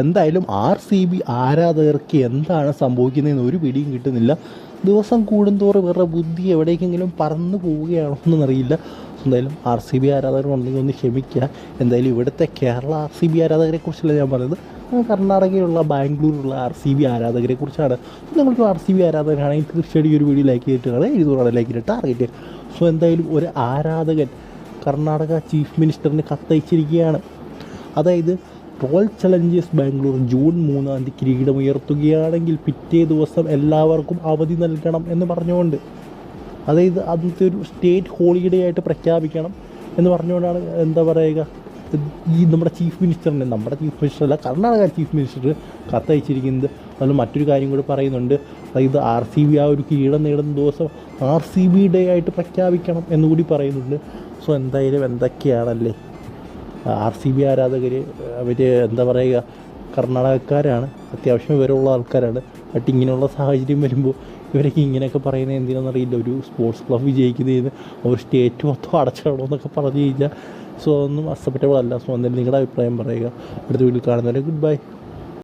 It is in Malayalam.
എന്തായാലും ആർ സി ബി ആരാധകർക്ക് എന്താണ് സംഭവിക്കുന്നതെന്ന് ഒരു പിടിയും കിട്ടുന്നില്ല. ദിവസം കൂടുന്തോറും വേറെ ബുദ്ധി എവിടേക്കെങ്കിലും പറന്നു പോവുകയാണോ എന്നറിയില്ല എന്തായാലും ആർ സി ബി ആരാധകർ ഉണ്ടെങ്കിൽ ഒന്ന് ക്ഷമിക്കുക. എന്തായാലും ഇവിടുത്തെ കേരള ആർ സി ബി ആരാധകരെ കുറിച്ചല്ല ഞാൻ പറയുന്നത് കർണാടകയിലുള്ള ബാംഗ്ലൂരിലുള്ള ആർ സി ബി ആരാധകരെ കുറിച്ചാണ്. നിങ്ങൾക്ക് ആർ സി ബി ആരാധകരാണെങ്കിൽ തീർച്ചയായിട്ടും ഒരു വീഡിയോ ലൈക്ക് ചെയ്തിട്ടാണ് എഴുന്നൂറാണ് ലൈക്ക് ചെയ്തിട്ട് ടാർഗറ്റ് സോ എന്തായാലും ഒരു ആരാധകൻ കർണാടക ചീഫ് മിനിസ്റ്ററിന് കത്തയച്ചിരിക്കുകയാണ്. അതായത് റോയൽ ചലഞ്ചേഴ്സ് ബാംഗ്ലൂർ ജൂൺ മൂന്നാം തീയതി കിരീടമുയർത്തുകയാണെങ്കിൽ പിറ്റേ ദിവസം എല്ലാവർക്കും അവധി നൽകണം എന്ന് പറഞ്ഞുകൊണ്ട് അതായത് അന്നത്തെ ഒരു സ്റ്റേറ്റ് ഹോളിഡേ ആയിട്ട് പ്രഖ്യാപിക്കണം എന്ന് പറഞ്ഞുകൊണ്ടാണ് എന്താ പറയുക ഈ നമ്മുടെ ചീഫ് മിനിസ്റ്ററിനെ നമ്മുടെ ചീഫ് മിനിസ്റ്റർ അല്ല കർണാടക ചീഫ് മിനിസ്റ്റർ കത്തയച്ചിരിക്കുന്നത്. അതിൽ മറ്റൊരു കാര്യം കൂടി പറയുന്നുണ്ട് അതായത് ആർ സി ബി ആ ഒരു കിരീടം നേടുന്ന ദിവസം ആർ സി ബി ഡേ ആയിട്ട് പ്രഖ്യാപിക്കണം എന്നുകൂടി പറയുന്നുണ്ട്. സോ എന്തായാലും എന്തൊക്കെയാണല്ലേ? ആർ സി ബി ആരാധകർ അവർ എന്താ പറയുക കർണാടകക്കാരാണ് അത്യാവശ്യം വിവരമുള്ള ആൾക്കാരാണ്. ബട്ട് ഇങ്ങനെയുള്ള സാഹചര്യം വരുമ്പോൾ ഇവരൊക്കെ ഇങ്ങനെയൊക്കെ പറയുന്നത് എന്തിനാണെന്നറിയില്ല. ഒരു സ്പോർട്സ് ക്ലബ്ബ് വിജയിക്കുന്നതിന് ഒരു സ്റ്റേറ്റ് മൊത്തം അടച്ചിടണോ എന്നൊക്കെ പറഞ്ഞു കഴിഞ്ഞാൽ സോ ഒന്നും അക്സെപ്റ്റബിൾ അല്ല. സോ എന്തായാലും നിങ്ങളുടെ അഭിപ്രായം പറയുക. അടുത്ത വീട്ടിൽ കാണുന്നവരെ ഗുഡ് ബൈ.